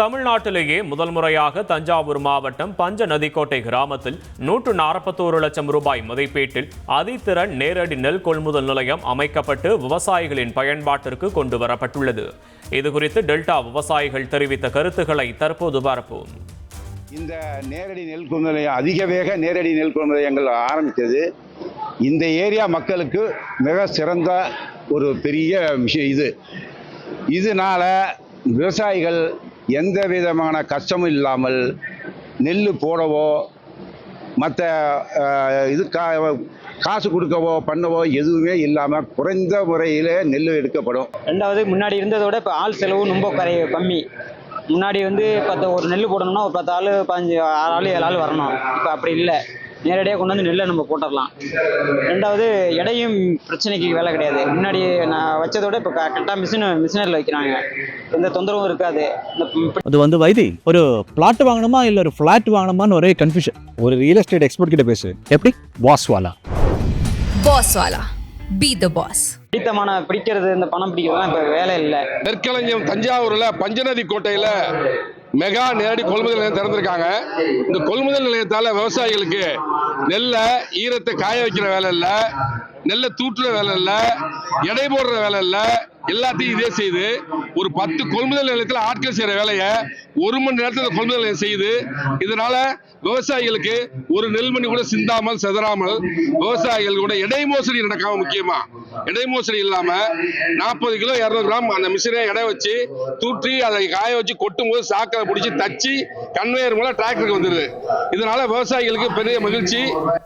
தமிழ்நாட்டிலேயே முதல் முறையாக தஞ்சாவூர் மாவட்டம் பஞ்ச நதிக்கோட்டை கிராமத்தில் நூற்று நாற்பத்தோரு லட்சம் ரூபாய் மதிப்பீட்டில் அதித்திறன் நேரடி நெல் கொள்முதல் நிலையம் அமைக்கப்பட்டு விவசாயிகளின் பயன்பாட்டிற்கு கொண்டு வரப்பட்டுள்ளது. இதுகுறித்து டெல்டா விவசாயிகள் தெரிவித்த கருத்துக்களை தற்போது பார்ப்போம். இந்த நேரடி நெல் கொள்முதல் நிலையம் அதிக வேக நேரடி நெல் கொள்முதல் நிலையங்கள் ஆரம்பித்தது. இந்த ஏரியா மக்களுக்கு மிக சிறந்த ஒரு பெரிய விஷயம் இது. இதனால விவசாயிகள் எந்த விதமான கஷ்டமும் இல்லாமல் நெல் போடவோ மற்ற இது கா காசு கொடுக்கவோ பண்ணவோ எதுவுமே இல்லாமல் குறைந்த முறையில் நெல் எடுக்கப்படும். ரெண்டாவது முன்னாடி இருந்ததோட இப்போ ஆள் செலவு ரொம்ப குறைய கம்மி. முன்னாடி வந்து பத்து ஒரு நெல் போடணும்னா ஒரு பத்து ஆள் பதினஞ்சு ஆறு ஆள் ஏழு ஆள் வரணும். இப்போ அப்படி இல்லை. நேரடியாக கொண்டு வந்து நெல்லை நம்ம போட்டுடலாம். ரெண்டாவது எடையும் பிரச்சனைக்கு வேலை கிடையாது. முன்னாடி நான் வச்சதோட இப்போ கரெக்டாக மிஷின் மிஷினரில் வைக்கிறாங்க. எந்த தொந்தரவும் இருக்காது. இந்த ப- அது வந்து வைத்தி ஒரு பிளாட் வாங்கணுமா இல்ல ஒரு ஃபிளாட் வாங்கணுமான்னு ஒரே கன்ஃபியூஷன் ஒரு ரியல் எஸ்டேட் எக்ஸ்பர்ட் கிட்ட பேசு. எப்படி? வாஸ்வாலா Boss Wala. Be the boss. பிடித்தமான பிடிக்கிறது இந்த பணம் பிடிக்கிறதுலாம் இப்போ வேலை இல்லை. நெற்களஞ்சியம் தஞ்சாவூர்ல பஞ்சநதி கோட்டையில மெகா நேரடி கொள்முதல் நிலையம் திறந்திருக்காங்க. இந்த கொள்முதல் நிலையத்தால விவசாயிகளுக்கு நெல்லை ஈரத்தை காய வைக்கிற வேலை இல்ல நெல்லை தூட்டுற வேலை இல்ல எடை போடுற வேலை இல்லை எல்லாத்தையும் இதே செய்து ஒரு பத்து கொள்முதல் நிலையத்தில் ஆட்கள் செய்யற வேலையை ஒரு மணி நேரத்தில் கொள்முதல் நிலையம் இதனால விவசாயிகளுக்கு ஒரு நெல்மணி கூட சிந்தாமல் செதறாமல் விவசாயிகள் கூட இடை மோசடி நடக்காம முக்கியமா? இடை மோசடி இல்லாம நாற்பது கிலோ இரநூறு கிராம் அந்த மிஷினை எடை வச்சு தூற்றி அதை காய வச்சு கொட்டும் போது சாக்கரை பிடிச்சி தச்சு கன்வேயர் மூலம் டிராக்டருக்கு வந்துடுது இதனால விவசாயிகளுக்கு பெரிய மகிழ்ச்சி.